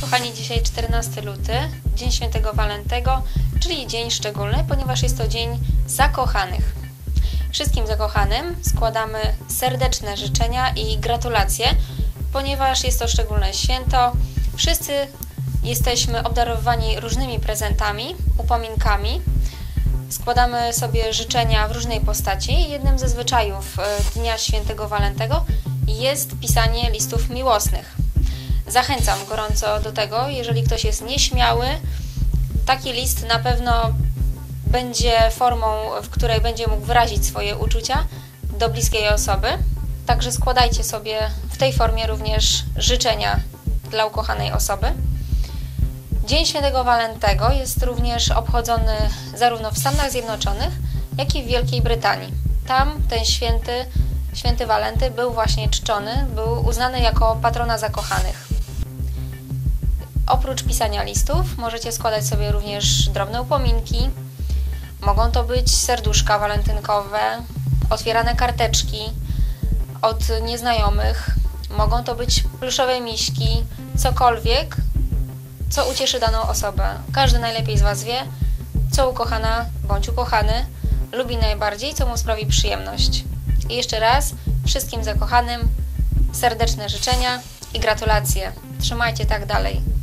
Kochani, dzisiaj 14 luty, Dzień Świętego Walentego, czyli dzień szczególny, ponieważ jest to dzień zakochanych. Wszystkim zakochanym składamy serdeczne życzenia i gratulacje, ponieważ jest to szczególne święto. Wszyscy jesteśmy obdarowani różnymi prezentami, upominkami. Składamy sobie życzenia w różnej postaci. Jednym ze zwyczajów e, Dnia Świętego Walentego jest pisanie listów miłosnych. Zachęcam gorąco do tego, jeżeli ktoś jest nieśmiały, taki list na pewno będzie formą, w której będzie mógł wyrazić swoje uczucia do bliskiej osoby. Także składajcie sobie w tej formie również życzenia dla ukochanej osoby. Dzień Świętego Walentego jest również obchodzony zarówno w Stanach Zjednoczonych, jak i w Wielkiej Brytanii. Tam ten święty, święty Walenty był właśnie czczony, był uznany jako patrona zakochanych. Oprócz pisania listów możecie składać sobie również drobne upominki. Mogą to być serduszka walentynkowe, otwierane karteczki od nieznajomych. Mogą to być pluszowe miśki, cokolwiek, co ucieszy daną osobę. Każdy najlepiej z Was wie, co ukochana bądź ukochany lubi najbardziej, co mu sprawi przyjemność. I jeszcze raz wszystkim zakochanym serdeczne życzenia i gratulacje. Trzymajcie tak dalej.